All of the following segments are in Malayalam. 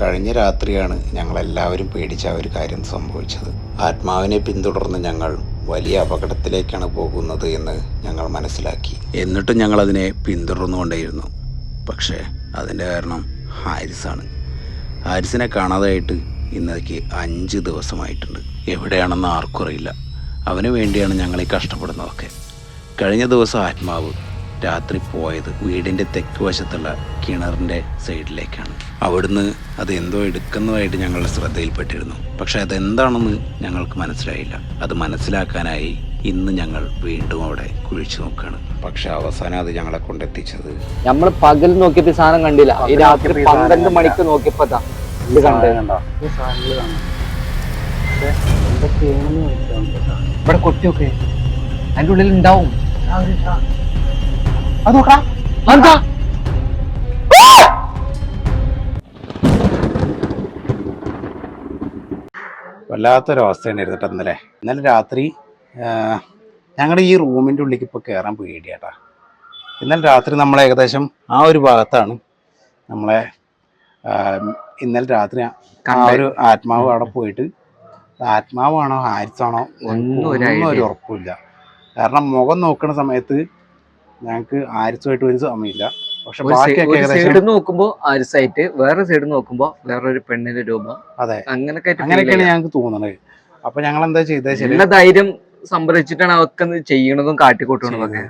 കഴിഞ്ഞ രാത്രിയാണ് ഞങ്ങളെല്ലാവരും പേടിച്ച ഒരു കാര്യം സംഭവിച്ചത്. ആത്മാവിനെ പിന്തുടർന്ന് ഞങ്ങൾ വലിയ അപകടത്തിലേക്കാണ് പോകുന്നത് എന്ന് ഞങ്ങൾ മനസ്സിലാക്കി. എന്നിട്ടും ഞങ്ങൾ അതിനെ പിന്തുടർന്നുകൊണ്ടേയിരുന്നു. പക്ഷേ അതിന്റെ കാരണം ഹാരിസാണ്. ഹാരിസിനെ കാണാതായിട്ട് ഇന്നേക്ക് അഞ്ച് ദിവസമായിട്ടുണ്ട്. എവിടെയാണെന്ന് ആർക്കും അറിയില്ല. അവന് വേണ്ടിയാണ് ഞങ്ങൾ ഈ കഷ്ടപ്പെടുന്നതൊക്കെ. കഴിഞ്ഞ ദിവസം ആത്മാവ് രാത്രി പോയത് വീടിന്റെ തെക്ക് വശത്തുള്ള കിണറിന്റെ സൈഡിലേക്കാണ്. അവിടുന്ന് അത് എന്തോ എടുക്കുന്നതായിട്ട് ഞങ്ങളുടെ ശ്രദ്ധയിൽപ്പെട്ടിരുന്നു. പക്ഷെ അതെന്താണെന്ന് ഞങ്ങൾക്ക് മനസ്സിലായില്ല. അത് മനസ്സിലാക്കാനായി ഇന്ന് ഞങ്ങൾ വീണ്ടും അവിടെ കുഴിച്ചു നോക്കുകയാണ്. പക്ഷെ അവസാനം അത് ഞങ്ങളെ കൊണ്ടെത്തിച്ചത് നമ്മൾ പകൽ നോക്കിയപ്പോ സാധനം കണ്ടില്ല. ഈ രാത്രി പന്ത്രണ്ട് മണിക്ക് നോക്കിയപ്പോ ദാ ഇത് കണ്ട്. ഇവിടെ കൊട്ടിയൊക്കെ അതിന്റെ ഉള്ളിൽ ഉണ്ടാവും. അത് നോക്കാം അതെന്താ വല്ലാത്തൊരവസ്ഥയാണ് ഇരുന്നിട്ട് ഇന്നലെ ഇന്നലെ രാത്രി ഞങ്ങളുടെ ഈ റൂമിന്റെ ഉള്ളിലേക്ക് ഇപ്പോൾ കയറാൻ പേടിയാട്ടാ. ഇന്നലെ രാത്രി നമ്മൾ ഏകദേശം ആ ഒരു ഭാഗത്താണ് നമ്മളെ ഇന്നലെ രാത്രി ആ ഒരു ആത്മാവ് അവിടെ പോയിട്ട് ആത്മാവാണോ ഹാരിസാണോ ഒന്നും ഒരു ഒന്നും ഒരു idea. ഉറപ്പില്ല കാരണം മുഖം നോക്കുന്ന സമയത്ത് ഞങ്ങൾക്ക് ആരിസുമായിട്ട് ഒരു സമയമില്ല. പക്ഷെ ബാക്കിയൊക്കെ ഒരു ഏകദേശം സൈഡ് നോക്കുമ്പോ ആരിസായിട്ട് വേറെ സൈഡ് നോക്കുമ്പോ വേറൊരു പെണ്ണിന്റെ രൂപം. അതെ. അങ്ങനൊക്കെ അങ്ങനെയൊക്കെയാണ് ഞങ്ങൾക്ക് തോന്നുന്നത്. അപ്പൊ ഞങ്ങൾ എന്താ ചെയ്തത് എല്ലാ ധൈര്യം സംഭരിച്ചിട്ടാണ് അവർക്ക് ചെയ്യണതും ചെയ്യണതും കാട്ടിക്കൂട്ടണതൊക്കെ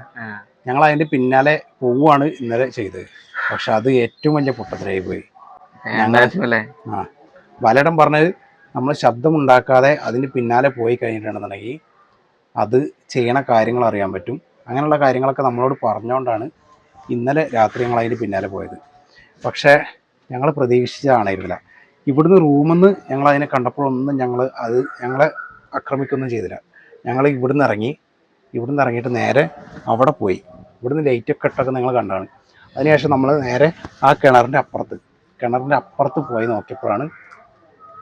ഞങ്ങൾ അതിന്റെ പിന്നാലെ പോവുകയാണ് ഇന്നലെ ചെയ്തത്. പക്ഷെ അത് ഏറ്റവും വലിയ പൊട്ടത്തിലായി പോയി. അല്ലേ? ആ. ബാലേട്ടൻ പറഞ്ഞത് നമ്മൾ ശബ്ദം ഉണ്ടാക്കാതെ അതിന് പിന്നാലെ പോയി കഴിഞ്ഞിട്ടുണ്ടെന്നുണ്ടെങ്കിൽ അത് ചെയ്യണ കാര്യങ്ങൾ അറിയാൻ പറ്റും. അങ്ങനെയുള്ള കാര്യങ്ങളൊക്കെ നമ്മളോട് പറഞ്ഞുകൊണ്ടാണ് ഇന്നലെ രാത്രി ഞങ്ങൾ അതിന് പിന്നാലെ പോയത്. പക്ഷേ ഞങ്ങൾ പ്രതീക്ഷിച്ചതാണായിരുന്നില്ല ഇവിടുന്ന് റൂമിൽ നിന്ന് ഞങ്ങൾ അതിനെ കണ്ടപ്പോഴൊന്നും ഞങ്ങൾ അത് ഞങ്ങളെ ആക്രമിക്കൊന്നും ചെയ്തില്ല. ഞങ്ങൾ ഇവിടുന്ന് ഇറങ്ങി ഇവിടുന്ന് ഇറങ്ങിയിട്ട് നേരെ അവിടെ പോയി. ഇവിടുന്ന് ലൈറ്റൊക്കെ ഇട്ടൊക്കെ നിങ്ങൾ കണ്ടാണ്. അതിനുശേഷം നമ്മൾ നേരെ ആ കിണറിന്റെ അപ്പുറത്ത് കിണറിന്റെ അപ്പുറത്ത് പോയി നോക്കിയപ്പോഴാണ്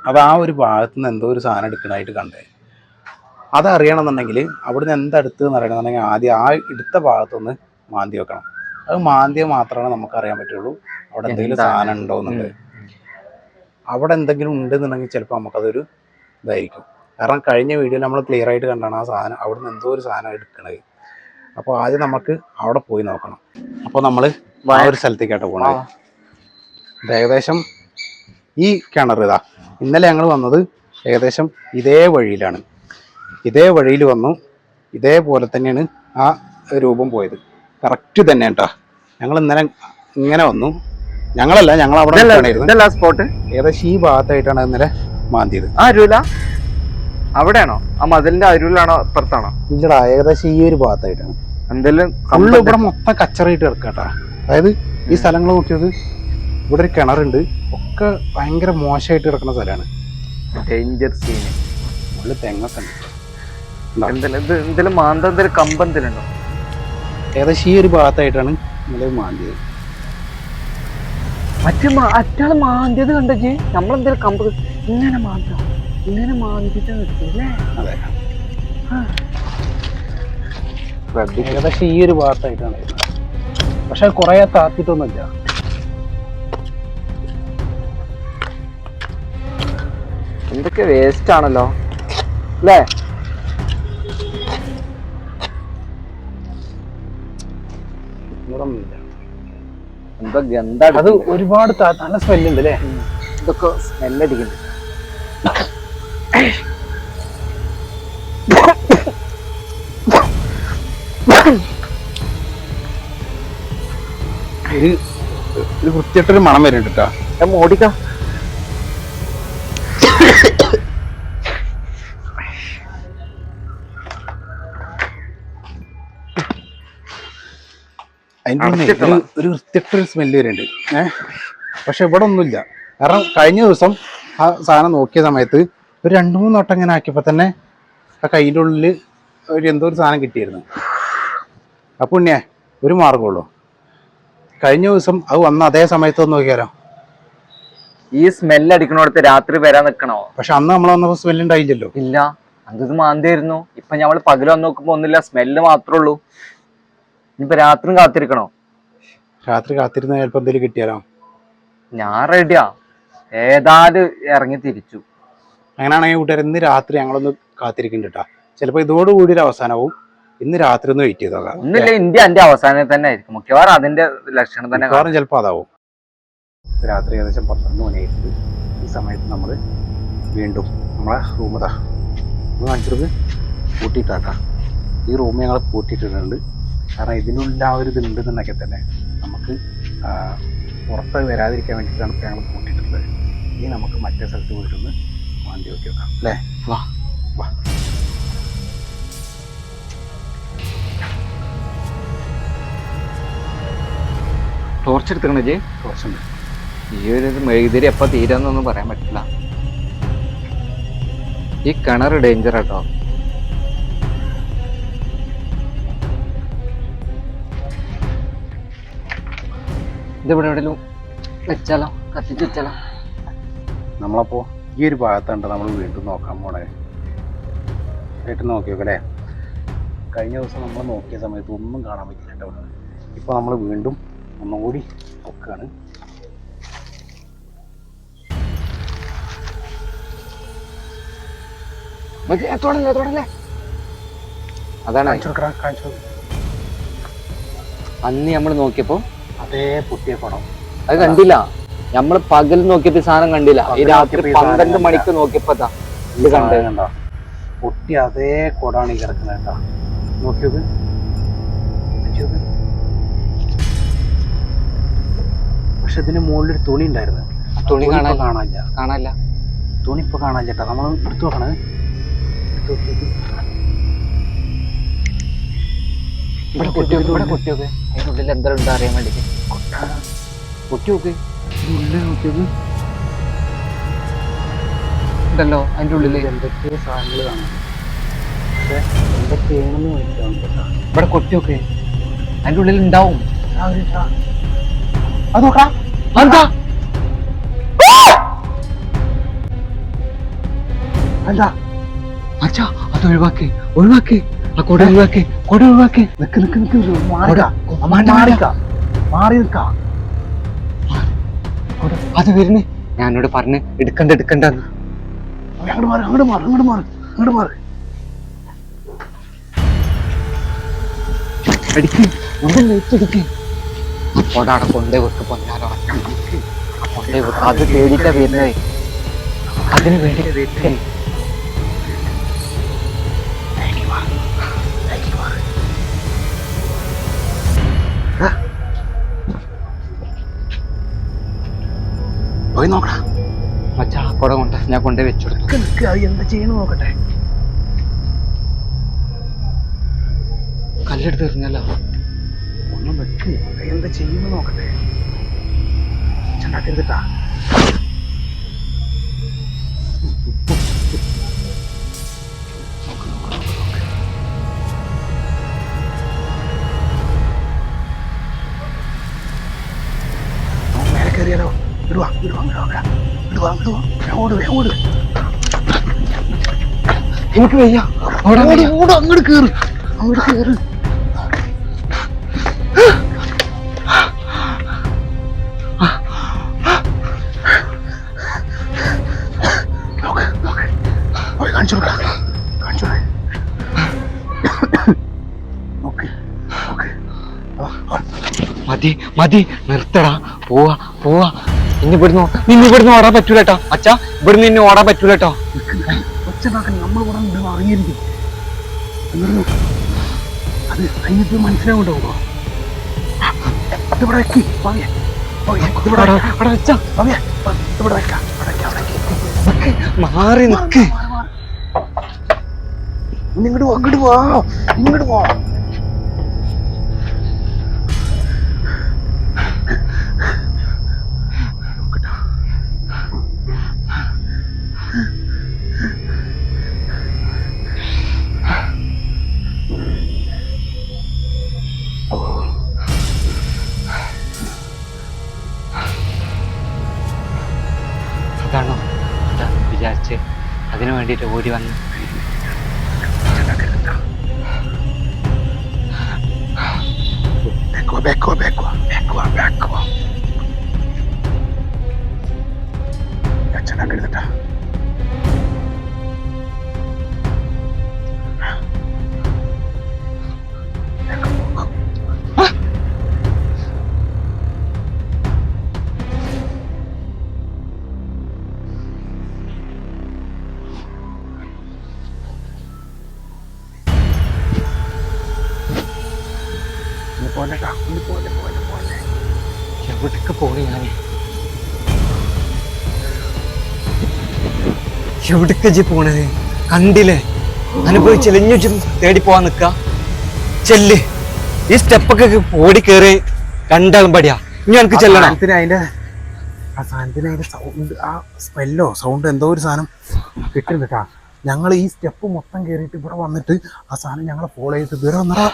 അത് ആ ഒരു ഭാഗത്ത് നിന്ന് എന്തോ ഒരു സാധനം എടുക്കുന്നതായിട്ട് കണ്ടത്. അതറിയണമെന്നുണ്ടെങ്കിൽ അവിടുന്ന് എന്തെടുത്ത് എന്ന് അറിയണമെന്നുണ്ടെങ്കിൽ ആദ്യം ആ എടുത്ത ഭാഗത്തൊന്ന് മാന്തി വെക്കണം. അത് മാന്തിയ മാത്രമേ നമുക്ക് അറിയാൻ പറ്റുള്ളൂ. അവിടെ എന്തെങ്കിലും സാധനം ഉണ്ടോ എന്നുള്ളത്. അവിടെ എന്തെങ്കിലും ഉണ്ടെന്നുണ്ടെങ്കിൽ ചിലപ്പോൾ നമുക്കതൊരു ഇതായിരിക്കും. കാരണം കഴിഞ്ഞ വീഡിയോയിൽ നമ്മൾ ക്ലിയർ ആയിട്ട് കണ്ടാണ് ആ സാധനം അവിടെ നിന്ന് എന്തോ ഒരു സാധനം എടുക്കണത്. അപ്പോൾ ആദ്യം നമുക്ക് അവിടെ പോയി നോക്കണം. അപ്പോൾ നമ്മൾ ആ ഒരു സ്ഥലത്തേക്കായിട്ട് പോകണം ഇത് ഏകദേശം ഈ കിണർ ഇതാ. ഇന്നലെ ഞങ്ങൾ വന്നത് ഏകദേശം ഇതേ വഴിയിലാണ്. ഇതേ വഴിയിൽ വന്നു. ഇതേപോലെ തന്നെയാണ് ആ രൂപം പോയത്. കറക്റ്റ് തന്നെ കേട്ടോ ഞങ്ങൾ ഇന്നലെ ഇങ്ങനെ വന്നു. ഞങ്ങളല്ല ഞങ്ങൾ അവിടെ സ്പോട്ട് ഏകദേശം ഈ ഭാഗത്തായിട്ടാണ് ഇന്നലെ മാന്തിയത്. ആ അരുല അവിടെയാണോ? ആ മതിലിന്റെ അരുലാണോ അപ്പുറത്താണോ? ഇല്ലടാ ഏകദേശം ഈ ഒരു ഭാഗത്തായിട്ടാണ്. എന്തെങ്കിലും ഫുള്ള് ഇവിടെ മൊത്തം കച്ചറയിട്ട് കിടക്കാട്ടാ അതായത് ഈ സ്ഥലങ്ങൾ നോക്കിയത് ഇവിടെ ഒരു കിണറുണ്ട്. ഒക്കെ ഭയങ്കര മോശമായിട്ട് കിടക്കുന്ന സ്ഥലമാണ്. ഡേഞ്ചർ സീൻ ഉള്ളിൽ തെങ്ങൊക്കെ ഉണ്ട്. എന്തെങ്കിലും ഇത് എന്തെങ്കിലും മാന്ത എന്തെങ്കിലും കമ്പ് എന്തെങ്കിലും ഏകദേശം ഈ ഒരു ഭാഗത്തായിട്ടാണ് മാന്തിയത്. മറ്റേ മാന്തിയത് കണ്ടേ നമ്മളെന്തെങ്കിലും കമ്പ് ഇങ്ങനെ മാന്ത. ഇങ്ങനെ മാന്തിട്ട് നിൽക്കില്ലേ അതെ. ഏകദേശം ഈ ഒരു ഭാഗത്തായിട്ടാണ് പക്ഷെ കുറെ താത്തിട്ടൊന്നുമില്ല. എന്തൊക്കെ വേസ്റ്റ് ആണല്ലോ. അല്ലേ? ഒന്നുമില്ല. എന്താ ഗന്ധം അത് ഒരുപാട് നല്ല സ്മെല്ലുണ്ട് അല്ലേ? ഇതൊക്കെ സ്മെല്ലടിക്കുന്നുണ്ട് ഒരു ഒരു വൃത്തിയിട്ടൊരു മണം വരുന്നുണ്ട് കേട്ടോ ഞാൻ അതിന്റെ ഒരു വൃത്തിട്ടൊരു സ്മെല്ല് വരുന്നുണ്ട് ഏഹ് പക്ഷെ ഇവിടെ ഒന്നുമില്ല കാരണം കഴിഞ്ഞ ദിവസം ആ സാധനം നോക്കിയ സമയത്ത് ഒരു രണ്ട് മൂന്ന് വട്ടം ഇങ്ങനെ ആക്കിയപ്പോൾ തന്നെ ആ കയ്യിന്റെ ഉള്ളിൽ ഒരു എന്തോ ഒരു സാധനം കിട്ടിയിരുന്നു. അപ്പോൾ ഉണ്ണിയേ ഒരു മാർഗമുള്ളൂ കഴിഞ്ഞ ദിവസം അത് വന്ന അതേ സമയത്ത് ഒന്ന് നോക്കിയാലോ? ഈ സ്മെല്ല് അടിക്കണോടത്ത് രാത്രി വരാൻ നിക്കണോ? പക്ഷെ അന്ന് നമ്മൾ വന്നപ്പോൾ സ്മെല്ല് ഉണ്ടായില്ലല്ലോ. ഇല്ല. അത് മാന്തിയായിരുന്നു. ഇപ്പൊ ഞമ്മൾ വന്ന് നോക്കുമ്പോ ഒന്നുമില്ല. സ്മെല്ല് മാത്രമേ ഉള്ളൂ. ഇനിയിപ്പോ രാത്രി കാത്തിരിക്കണോ? രാത്രി കാത്തിരുന്ന ചിലപ്പോൾ എന്തെങ്കിലും കിട്ടിയാലോ? ഞാൻ റെഡിയാ. ഏതായാലും ഇറങ്ങി തിരിച്ചു. അങ്ങനെയാണെങ്കിൽ കൂട്ടുകാർ ഇന്ന് രാത്രി ഞങ്ങളൊന്ന് കാത്തിരിക്കുന്നുണ്ട് കേട്ടോ ചിലപ്പോൾ ഇതോടുകൂടി ഒരു അവസാനവും ഇന്ന് രാത്രി ഒന്ന് വെയിറ്റ് ചെയ്ത് ഒന്നില്ല ഒന്നുമില്ല ഇന്ത്യ എന്റെ അവസാനം തന്നെ ആയിരിക്കും. മിക്കവാറും അതിന്റെ ലക്ഷണം തന്നെ കാരണം ചിലപ്പോൾ അതാവും. രാത്രി ഏകദേശം പന്ത്രണ്ട് മണിയായിട്ടുണ്ട്. ഈ സമയത്ത് നമ്മൾ വീണ്ടും നമ്മളെ റൂം ഇതാ ഒന്ന് കാണിച്ചത് പൂട്ടിയിട്ടാട്ടാ. ഈ റൂം ഞങ്ങൾ പൂട്ടിയിട്ടിട്ടുണ്ട്. കാരണം ഇതിനുള്ള ആ ഒരു ഇതുണ്ടെന്നുണ്ടെങ്കിൽ തന്നെ നമുക്ക് പുറത്ത് വരാതിരിക്കാൻ വേണ്ടിയിട്ടാണ് ഇപ്പോൾ ഞങ്ങൾ പൂട്ടിയിട്ടുള്ളത്. ഇനി നമുക്ക് മറ്റേ സ്ഥലത്ത് പോയിട്ടൊന്ന് വണ്ടി നോക്കി. വെക്കാം അല്ലേ? വാ. വാ. ടോർച്ച് എടുക്കണേ ജി? ഉണ്ട് ഈ ഒരു മെഴുകുതിരി എപ്പോ തീരാന്നൊന്നും പറയാൻ പറ്റില്ല. ഈ കിണർ ഡേഞ്ചർ കേട്ടോ എവിടെയും വെച്ചാലോ? കത്തിച്ച് വെച്ചാലോ? നമ്മളപ്പോൾ ഈ ഒരു ഭാഗത്തുണ്ട് നമ്മൾ വീണ്ടും നോക്കാൻ പോണേ. വീട്ടിൽ നോക്കിയോക്കല്ലേ? കഴിഞ്ഞ ദിവസം നമ്മൾ നോക്കിയ സമയത്ത് ഒന്നും കാണാൻ പറ്റില്ല ഇപ്പൊ ഇപ്പോൾ നമ്മൾ വീണ്ടും ഒന്നുകൂടി നോക്കുകയാണ് അതാണ്. കാണിച്ചു കൊടുക്കണം കാണിച്ചു അന്ന് നമ്മൾ നോക്കിയപ്പോ അതേ പൊട്ടിയ പടം. അത് കണ്ടില്ല. നമ്മൾ പകൽ നോക്കിയപ്പോ സാധനം കണ്ടില്ല. ഈ രാത്രി പന്ത്രണ്ട് മണിക്ക് നോക്കിയപ്പോ ഇത് കണ്ട്? പൊട്ടി അതേ കൊടാണ് ഈ കിടക്കുന്നത് കേട്ടാ. നോക്കിയത് പക്ഷെ ഇതിന് മുകളിൽ ഒരു തുണി ഉണ്ടായിരുന്നു. തുണി കാണാൻ കാണാനില്ല. കാണാനില്ല കാണാനില്ല. തുണി ഇപ്പൊ കാണാൻ ചേട്ടാ നമ്മൾ എടുത്തു നോക്കണേ എടുത്തു നോക്കിയത് ഇവിടെ കുട്ടി ഇവിടെ കുട്ടി നോക്ക്. അതിന്റെ ഉള്ളിൽ എന്താ ഉണ്ടോ അറിയാൻ വേണ്ടിട്ട്. കുട്ടി നോക്ക്. ഉള്ളിൽ നോക്കിയത് ഉണ്ടല്ലോ അതിന്റെ ഉള്ളിൽ എന്തൊക്കെയോ സാധനങ്ങൾ കാണാം. പക്ഷെ എന്തൊക്കെയാണെന്ന് മനസ്സിലാവുന്നില്ല. ഇവിടെ കൊട്ടി നോക്ക്. അതിന്റെ ഉള്ളിൽ ഉണ്ടാവും. അത് നോക്കാം എന്താ? അല്ല അച്ഛാ അത് ഒഴിവാക്കി ഒഴിവാക്കി. കൊട ഒഴിവാക്കി കൊട ഒഴിവാക്കി. നിക്ക് നിക്ക് നിക്ക് മാറി നിക്ക അത് വരുന്നേ. ഞാനോട് പറഞ്ഞ് എടുക്കണ്ട എടുക്കണ്ടെന്ന്. അങ്ങോട്ട് മാറി അങ്ങോട്ട് മാറി അങ്ങോട്ട് മാറി അങ്ങോട്ട് മാറി. അടിക്ക് കൊണ്ടേ വെക്ക് പൊന്നാലോ കൊണ്ടേ വെക്ക് അത് പേടിക്കാ വരുന്നേ അതിന് വേണ്ടി പോയി നോക്കണം മച്ചാ ആ കൊണ്ട് ഞാൻ കൊണ്ടേ വെച്ചെടുത്തു. എന്താ ചെയ്യണു നോക്കട്ടെ. കല്ലെടുത്ത് എറിഞ്ഞല്ലോ. ഒന്ന് നിക്ക് എന്താ ചെയ്യുന്ന നോക്കട്ടെ. ചണ്ടാക്കരുതിട്ടാ എനിക്ക് വയ്യ. അവിടെ ഓട് ഓട് അങ്ങോട്ട് കേറ്. അങ്ങോട്ട് കേറ്. കാണിച്ചു കാണിച്ചു. മതി മതി. നിർത്തടാ. പോവാ പോവാ. ഇനി ഇവിടുന്ന് ഇനി ഇവിടുന്ന് ഓടാൻ പറ്റൂലട്ടോ അച്ഛാ ഇവിടുന്ന് നിന്നെ ഓടാൻ പറ്റൂലട്ടോ വെച്ചാ പവിയ ഇവിടെ വെക്കാം. മാറി നിക്ക്. ഇങ്ങോട്ട് വാ ഇങ്ങോട്ട് വാ. ഇങ്ങോട്ട് വാ. അതിനു വേണ്ടിട്ട് ഓടി വന്ന്. എവിടേക്ക് ജി പോണത്? കണ്ടില്ലേ? അനുഭവിച്ചില്ല? ഇഞ്ഞു തേടി പോവാൻ നിക്ക. ചെല്ല്. ഈ സ്റ്റെപ്പൊക്കെ ഓടി കേറി രണ്ടാളും പടിയാ. ഇനി എനിക്ക് ചെല്ലണം. അതിന്റെ ആ സാധനത്തിന് അതിന്റെ സൗണ്ട് ആ സ്മെല്ലോ സൗണ്ട് എന്തോ ഒരു സാധനം കിട്ടുന്നുണ്ട് കേട്ടാ ഞങ്ങൾ ഈ സ്റ്റെപ്പ് മൊത്തം കയറിയിട്ട് ഇവിടെ വന്നിട്ട് ആ സാധനം ഞങ്ങളെ ഫോളോ ചെയ്ത് ഇതുവരെ വന്നടാ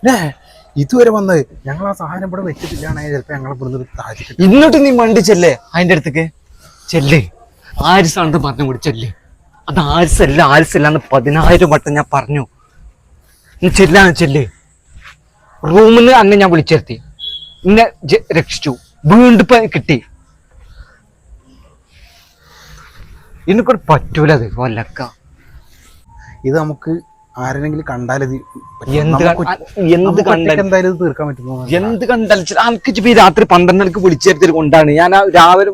അല്ലേ ഇതുവരെ വന്നത്. ഞങ്ങൾ ആ സാധനം ഇവിടെ വെച്ചിട്ടില്ലാണെങ്കിൽ ചിലപ്പോൾ ഞങ്ങൾ ഇവിടുന്ന് താഴ്ത്തിട്ട്. ഇന്നോട്ട് നീ മണ്ടി ചെല്ലേ? അതിന്റെ അടുത്തേക്ക്. ചെല്ലേ. ആര് സാധനം പറഞ്ഞു കൂടി ചെല്ല്? അത് ആൽസല്ല ആൽസല്ല എന്ന് പതിനായിരം വട്ടം ഞാൻ പറഞ്ഞു. നീ ചെല്ലാണ് ചെല്ല്? റൂമിൽ നിന്ന് അന്നെ ഞാൻ വിളിച്ചെത്തി. ഇന്നെ രക്ഷിച്ചു. വീണ്ടും ഇപ്പൊ കിട്ടി. എനിക്കൂടെ പറ്റൂല അത് കൊല്ലക്ക ഇത് നമുക്ക് ആരെങ്കിലും കണ്ടാൽ എന്ത് കണ്ടാലും തീർക്കാൻ പറ്റുമോ? എന്ത് കണ്ടാലും ഈ രാത്രി പന്ത്രണ്ടരക്ക് വിളിച്ചെടുത്തിട്ട് കൊണ്ടാണ്. ഞാൻ രാവിലെ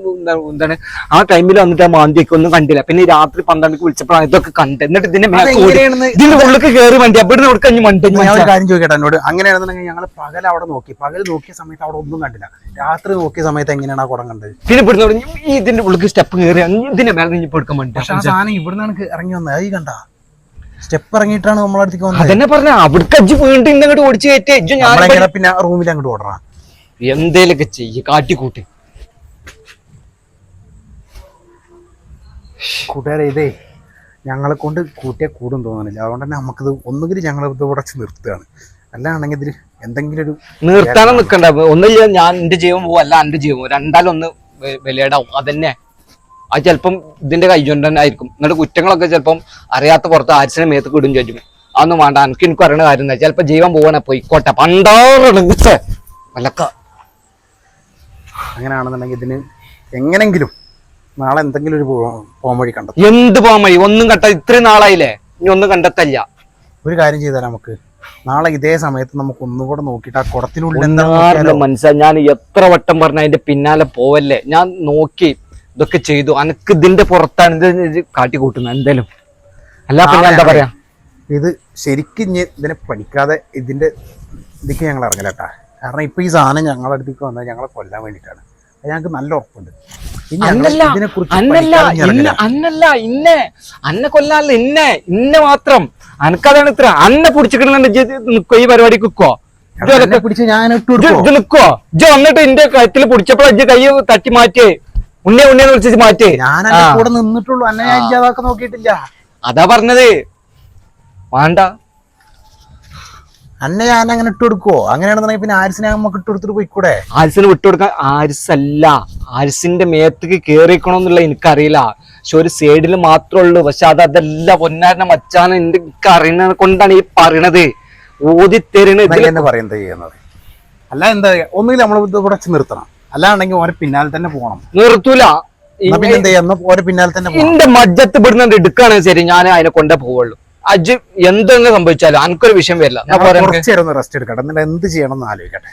എന്താണ് ആ ടൈമിൽ വന്നിട്ട് ആ മാന്തിയൊക്കെ ഒന്നും കണ്ടില്ല. പിന്നെ ഈ രാത്രി പന്ത്രണ്ടരക്ക് വിളിച്ചപ്പോഴാണ് ഇതൊക്കെ കണ്ടത്. എന്നിട്ട് ഇതിന്റെ ഇതിന്റെ ഉള്ളിലേക്ക് കയറി വണ്ടി. അവിടെ നിന്ന് കഴിഞ്ഞ് മണ്ടി ഞാൻ ഒരു കാര്യം ചോദിക്കട്ടെ എന്നോട്? അങ്ങനെയാണെന്നുണ്ടെങ്കിൽ ഞങ്ങൾ പകൽ അവിടെ നോക്കി. പകൽ നോക്കിയ സമയത്ത് അവിടെ ഒന്നും കണ്ടില്ല. രാത്രി നോക്കിയ സമയത്ത് എങ്ങനെയാണ് ആ കുടം കണ്ടത്? പിന്നെ ഇവിടുന്ന് പറഞ്ഞു, ഈ ഇതിന്റെ ഉള്ളിലേക്ക് സ്റ്റെപ്പ് കയറി ഇതിന്റെ മേലെ നിന്ന് ഇപ്പൊ എടുക്കാൻ വേണ്ടി സാധനം ഇവിടുന്നാണ് ഇറങ്ങി വന്നത്. അത് കണ്ടാ കണ്ട? സ്റ്റെപ്പ് ഇറങ്ങിയിട്ടാണ് നമ്മളെ അടുത്തേക്ക് വന്നത്. അതന്നെ പറഞ്ഞ അവിടെ അജ്ജ് വീണ്ടും ഇന്നങ്ങോട്ട് ഓടിച്ചു കയറ്റി. ഞാൻ നമ്മളെങ്ങനെ പിന്നെ റൂമിൽ അങ്ങോട്ട് ഓടറാ. എന്തേലൊക്കെ ചെയ്യ കാട്ടിക്കൂട്ടി. കൂട്ടുകാരെ ഇതേ ഞങ്ങളെ കൊണ്ട് കൂട്ടിയാൽ കൂടും തോന്നുന്നില്ല അതുകൊണ്ട് തന്നെ നമുക്കിത് ഒന്നുകിൽ ഞങ്ങളെ ഇത് ഉടച്ച് നിർത്തുകയാണ്. അല്ലാണെങ്കിൽ ഇതിൽ എന്തെങ്കിലും ഒരു നിർത്താനും നിൽക്കണ്ട ഒന്നില്ല ഞാൻ എന്റെ ജീവൻ പോവും അല്ല എന്റെ ജീവൻ പോവും. രണ്ടാലും ഒന്ന് വെ- വിലയിടാവും. അതന്നെ. അത് ചിലപ്പം ഇതിന്റെ കൈകൊണ്ട് തന്നെ ആയിരിക്കും. എന്നിട്ട് കുറ്റങ്ങളൊക്കെ ചിലപ്പം അറിയാത്ത പുറത്ത് ആരിസിനെ മേത്ത് കിടും ചോദിക്കും അതൊന്നും വേണ്ട. എനിക്ക് എനിക്ക് അറിയണ കാര്യം എന്താ ചിലപ്പോ ജീവൻ പോവാനെ പോയിക്കോട്ടെ. പണ്ടാറ വല്ലക്ക. അങ്ങനെയാണെന്നുണ്ടെങ്കിൽ ഇതിന് എങ്ങനെങ്കിലും നാളെ എന്തെങ്കിലും ഒരു പോകാൻ വഴി കണ്ടെത്തും. എന്ത് പോകാൻ വഴി? ഒന്നും കണ്ട ഇത്രയും നാളായില്ലേ? ഇനി ഒന്നും കണ്ടെത്തല്ല. ഒരു കാര്യം ചെയ്താൽ നമുക്ക്. നാളെ ഇതേ സമയത്ത് നമുക്ക് ഒന്നുകൂടെ നോക്കിട്ട് ആ കുടത്തിനുള്ളിൽ മനസ്സിലായി? ഞാൻ എത്ര വട്ടം പറഞ്ഞ അതിന്റെ പിന്നാലെ പോവല്ലേ? ഞാൻ നോക്കി. ഇതൊക്കെ ചെയ്തു. അനക്ക് ഇതിന്റെ പുറത്താണ് ഇത് കാട്ടി കാട്ടിക്കൂട്ടുന്നത് എന്തായാലും. അല്ല പിന്നെ എന്താ പറയാ? ഇത് ശരിക്കും ഇതിനെ പഠിക്കാതെ ഇതിന്റെ ഇതിക്ക് ഞങ്ങൾ ഇറങ്ങലട്ടാ കാരണം ഇപ്പൊ ഈ സാധനം ഞങ്ങളുടെ അടുത്തേക്ക് വന്നത് ഞങ്ങളെ കൊല്ലാൻ വേണ്ടിട്ടാണ് അത് ഞങ്ങൾക്ക് നല്ല ഉറപ്പുണ്ട്. അന്നല്ല ഇന്ന അന്നെ കൊല്ലാല്ല ഇന്നെ ഇന്നെ മാത്രം. അനക്കതാണ് ഇത്ര. അന്നെ പിടിച്ചിട്ടുണ്ടെങ്കിൽ നിക്കോ ഈ പരിപാടിക്ക് നിക്കോ? നിക്കോ? ഇജ്ജ് വന്നിട്ട് ഇന്റെ കഴുത്തിൽ പിടിച്ചപ്പോഴാ ഇജ്ജ് കൈ തട്ടി മാറ്റിയേ? ഉണ്ണെ ഉണ്ണിയെന്ന് വിളിച്ചിട്ട് മാറ്റേ. ഞാൻ. കൂടെ നിന്നിട്ടുള്ളൂ. അന്നെ ഞാൻ ഇല്ലാതാക്കാൻ നോക്കിയിട്ടില്ല. അതാ പറഞ്ഞത്. വേണ്ട. അന്നെ ഞാൻ അങ്ങനെ ഇട്ട് കൊടുക്കോ അങ്ങനെയാണെന്നുണ്ടെങ്കിൽ പിന്നെ ആരിസിനെ നമുക്ക് ഇട്ട് കൊടുത്തിട്ട് പോയിക്കൂടെ? ആരിസിന് വിട്ടുകൊടുക്കാൻ ആരിസല്ല. ആരിസിന്റെ മേത്തേക്ക് കേറിക്കണോന്നുള്ള എനിക്കറിയില്ല. പക്ഷെ ഒരു സൈഡിൽ മാത്രമേ ഉള്ളൂ. പക്ഷെ അത് അതല്ല. പൊന്നാരനെ മച്ചാണ് എന്റെ എനിക്ക് അറിയുന്നത് കൊണ്ടാണ് ഈ പറയണത്. ഓതി തരുന്നത് പറയുന്നത് ചെയ്യുന്നത്. അല്ല എന്താ? ഒന്നുകിൽ നമ്മൾ ഇവിടെ നിർത്തണം. അല്ലാണ്ടെങ്കിൽ ഓരെ പിന്നാലെ തന്നെ പോകണം. നിർത്തൂല. പിന്നെ എന്ത് ചെയ്യാം? ഓരെ പിന്നാലെ തന്നെ എന്റെ മജ്ജത്ത് ഇവിടുന്ന് എടുക്കുകയാണെങ്കിൽ ശരി ഞാൻ അതിനെ കൊണ്ടേ പോവുള്ളൂ. അജ് എന്തെങ്കിലും സംഭവിച്ചാലും എനിക്കൊരു വിഷയം വരില്ല. റെസ്റ്റ് എടുക്കട്ടെ. എന്നിട്ട് എന്ത് ചെയ്യണം എന്ന് ആലോചിക്കട്ടെ.